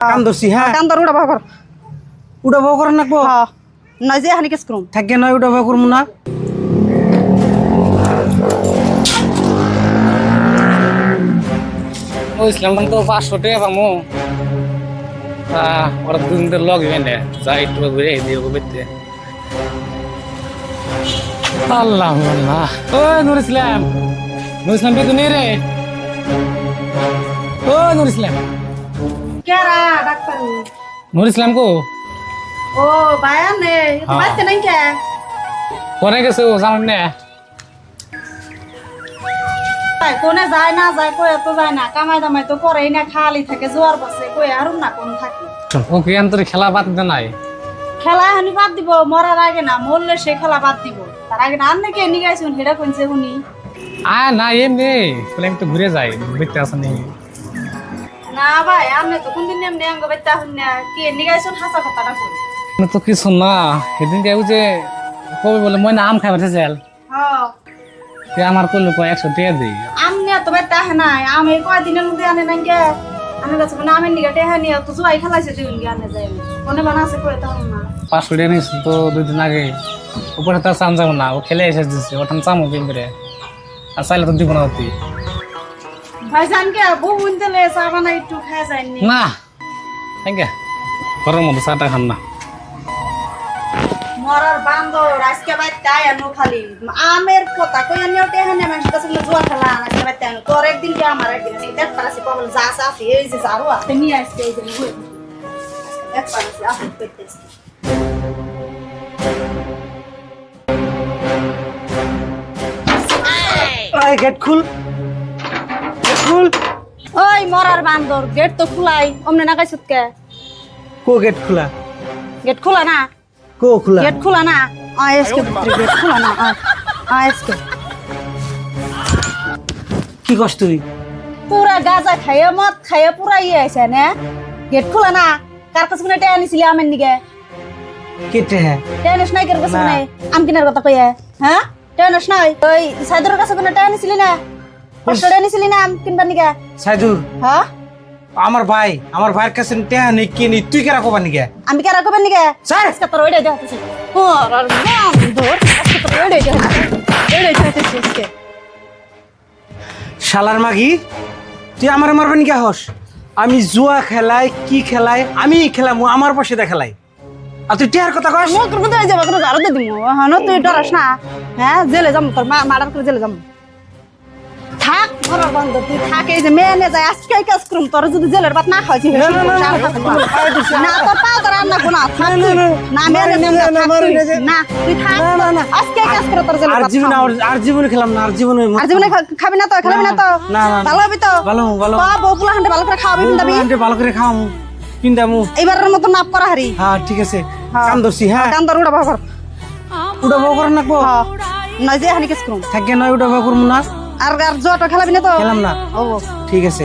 কাম ধরছি হ্যাঁ? কান দর উড়া বাবা কর উঠা বউ করে নাকবো নয় যে হানি কেস করুম। থাকে নয় বউ করব না। ইসলাম তো পাঁচশো টাকা পামো। ওরা দুদিন ধরে লগ ইভেন্টে যা একটু ঘুরে দিয়ে বেরতে আল্লাহ আল্লাহ ও নুর ইসলাম। নুর ইসলাম বেতন রে। ও নুর ইসলাম। কেরা ডাক্তার? নুর ইসলাম কো? ও বায়ান নে হ্যাঁ। বাইতে নাই কে? কোনে গেছে ও জানেন না। তাই কোনে যায় না যায় কই তো যায় না কামাই দামাই তো করেই না খালি থাকে জোয়ার বসে কই আর না কোন থাকি। ও কি আন্তরিক খেলা বাদ দে নাই? খেলা হানি বাদ দিব মরার আগে না মরলে সে খেলা বাদ দিব। তার আগে না আর নাকি এনি গাইছুন হেডা কোনছে উনি। আ না এমনি। বলে আমি তো ঘুরে যাই দেখতে আসেনি। না ভাই আমি তো কোনদিন এমনি আঙ্গ বেতা হুন না। কি গাইছুন হাসা না তো কিছু না। সেদিন কেউ যে কবে বলে মই না আম খাই পাঠে যাল হ্যাঁ। তে আমার কইলো কয় একশো টাকা দিই আমনে তো বেতা হে নাই। আমি কয় দিনের মধ্যে আনে নাই কে আমি কাছে মানে আমি নিয়ে তো জুয়াই খেলাইছে দিউন গে আনে যাই কোনে বানাছে কই তাও না। পাঁচশো টাকা নিয়েছি তো দুই দিন আগে। উপরে তার চান যাব না। ও খেলে এসে দিচ্ছে ওঠান চামো বিল করে আর চাইলে তো দিব না ভাই জান কে বউ উনতেলে চা বানাই একটু খায় যায়নি না থ্যাংক ঘরের মধ্যে চাটা খান না। মরার বান্দর আজকে বাই তাই আনো খালি। আমের কথা কই আনিও তে হানে মানুষ কাছে খেলা আজকে বাই তাই আনো। তোর একদিন কি আমার একদিন আছে। দেখ যা যা আছে এই যে জারু আছে নিয়ে আসছে এই যে বই দেখ গেট খুল। খুল ওই মরার বান্দর গেট তো খোলাই অমনে না গাইছত কে? কো গেট খোলা? গেট খোলা না? কো খোলা? গেট খোলা না? আয় এসকে গেট খোলা না? আয় আয় কি কস তুই? পুরা গাজা খাইয়ে মদ খাইয়ে পুরা ইয়ে আছে না? গেট খোলা না? কার কাছে কোনে টেয়া নিছিলি আমের নিগে? কেটে হ্যাঁ টেনিস নাই কার কাছে। কোনে আম কিনার কথা কইয়া হ্যাঁ? টেনিস নাই? ওই সাইদুর কাছে কোনে টেয়া নিছিলি না? টেয়া নিছিলি না আম কিনবার নিগে? সাইদুর হ্যাঁ? আমার ভাই আমার ভাইয়ের কাছে টেহা নেই কি নেই তুই কেরা কবা নিকে আমি কেন কবেন নিগে? স্যার! আজকে তোর ওইটাই দেখাতেছি মরার বান্দর আজকে তোর ওইটাই দেখাতেছি ওইটাই দেখাতেছি আজকে। শালার মাগি তুই আমার মারবে নিকে হস আমি জুয়া খেলাই কি খেলাই আমি খেলাম আমার পাশে দেখালাই আর তুই টেহার কথা কস? তোর কোথায় যাব কোনো জারো দিয়ে দিমু। হ্যাঁ তুই ডরাস না। হ্যাঁ জেলে যাম তোর মা মার্ডার করে জেলে যাম। তুই থাক যে মেয়ে নে যায় আজকে কাজ করুম তোর যদি জেলের বাত না খাওয়াছি না, না, না, না, তোর পাও তোর গুণা তুই। থাক। আজকে কাজ করে তোর জেলের ভাত আর- জীবনে খেলাম না আর জীবনে আর জীবনে খাবি না তো খাবি না তো। ভালো হবি তো ভালো, ভালো। বা বউ পুলা হান্ডে ভালো করে খাওয়াবি দাবি আন্টি ভালো করে খাওয়ামু পিন্দামু মতো নাপ করা হারি হ্যাঁ ঠিক আছে হ্যাঁ। কাম ধরছি হ্যাঁ কান্দর উড়া বাবা কর নাকবো হ্যাঁ নয় যে হানি কেস করুম থাকে নয় উঠা বউ করব না আর আর জোয়াটা খেলাবি না তো? খেলাম না। ও। ঠিক আছে।